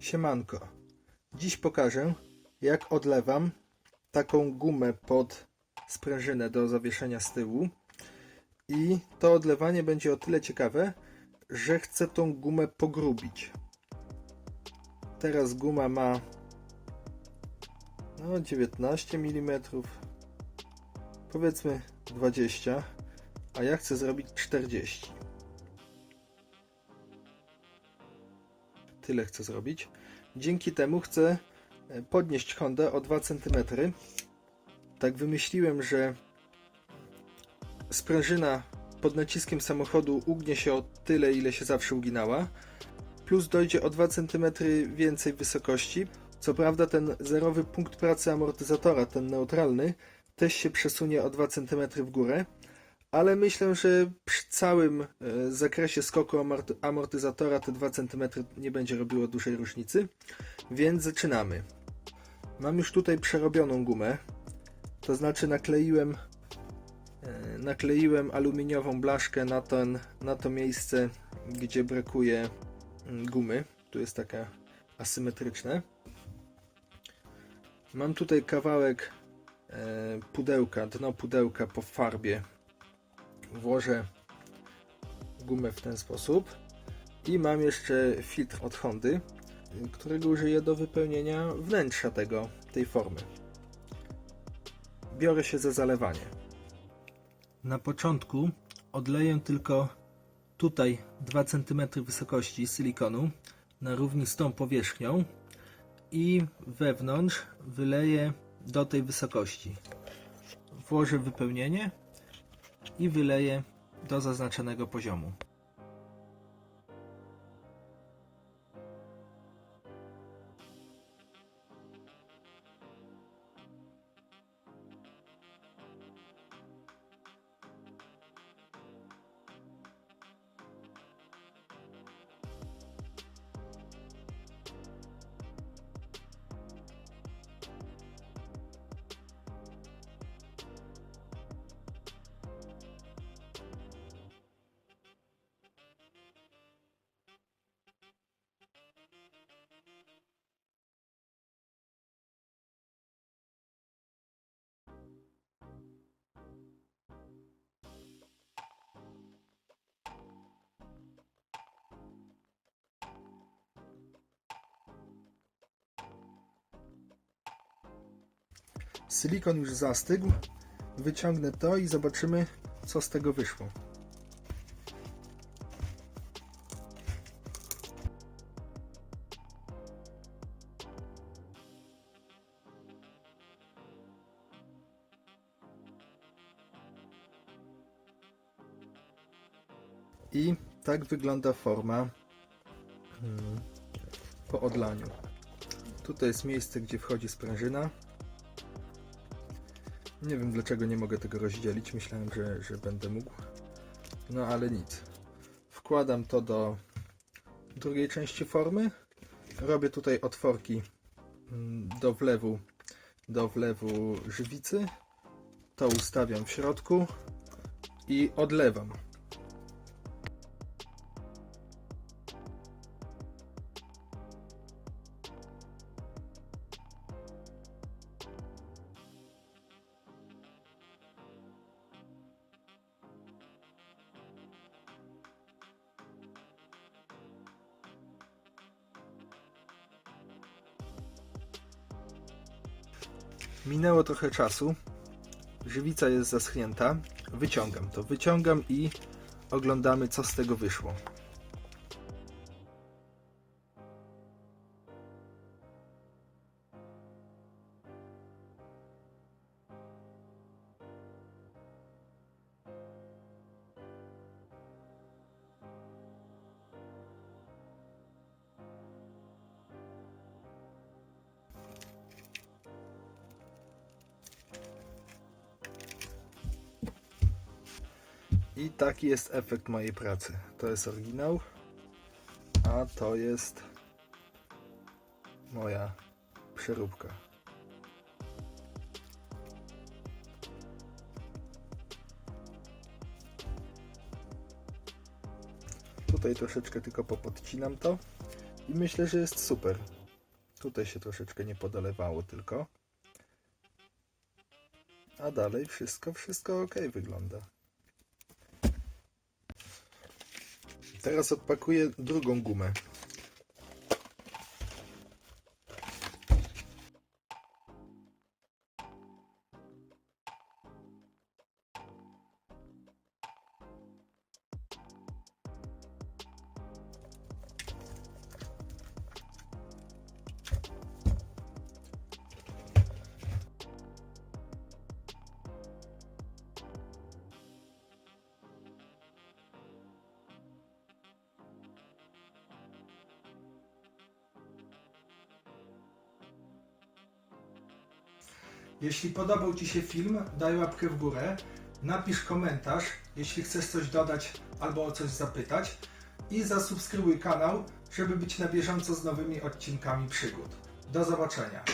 Siemanko. Dziś pokażę, jak odlewam taką gumę pod sprężynę do zawieszenia z tyłu. I to odlewanie będzie o tyle ciekawe, że chcę tą gumę pogrubić. Teraz guma ma no 19 mm, powiedzmy 20, a ja chcę zrobić 40. Tyle chcę zrobić. Dzięki temu chcę e, podnieść Hondę o 2 cm. Tak wymyśliłem, że sprężyna pod naciskiem samochodu ugnie się o tyle, ile się zawsze uginała, plus dojdzie o 2 cm więcej wysokości. Co prawda ten zerowy punkt pracy amortyzatora, ten neutralny, też się przesunie o 2 cm w górę, ale myślę, że przy całym e, zakresie skoku amorty- amortyzatora te 2 cm nie będzie robiło dużej różnicy, więc zaczynamy. Mam już tutaj przerobioną gumę, to znaczy nakleiłem e, nakleiłem aluminiową blaszkę na, ten, na to miejsce, gdzie brakuje mm, gumy. Tu jest taka asymetryczne. Mam tutaj kawałek e, pudełka, dno pudełka po farbie. Włożę gumę w ten sposób. I mam jeszcze filtr od Hondy, którego użyję do wypełnienia wnętrza tego, tej formy. Biorę się za zalewanie. Na początku odleję tylko tutaj 2 cm wysokości silikonu na równi z tą powierzchnią i wewnątrz wyleję do tej wysokości. Włożę wypełnienie i wyleję do zaznaczonego poziomu. Silikon już zastygł. Wyciągnę to i zobaczymy, co z tego wyszło. I tak wygląda forma mm, po odlaniu. Tutaj jest miejsce, gdzie wchodzi sprężyna. Nie wiem dlaczego nie mogę tego rozdzielić. Myślałem, że, że będę mógł. No ale nic. Wkładam to do drugiej części formy. Robię tutaj otworki mm, do wlewu, do wlewu żywicy. To ustawiam w środku i odlewam. Minęło trochę czasu. Żywica jest zaschnięta. Wyciągam to. Wyciągam i oglądamy, co z tego wyszło. I taki jest efekt mojej pracy. To jest oryginał, a to jest moja przeróbka. Tutaj troszeczkę tylko popodcinam to I myślę, że jest super. Tutaj się troszeczkę nie podolewało tylko. A dalej wszystko, wszystko ok wygląda. Teraz odpakuję drugą gumę. Jeśli podobał Ci się film, daj łapkę w górę, napisz komentarz, jeśli chcesz coś dodać albo o coś zapytać i zasubskrybuj kanał, żeby być na bieżąco z nowymi odcinkami przygód. Do zobaczenia.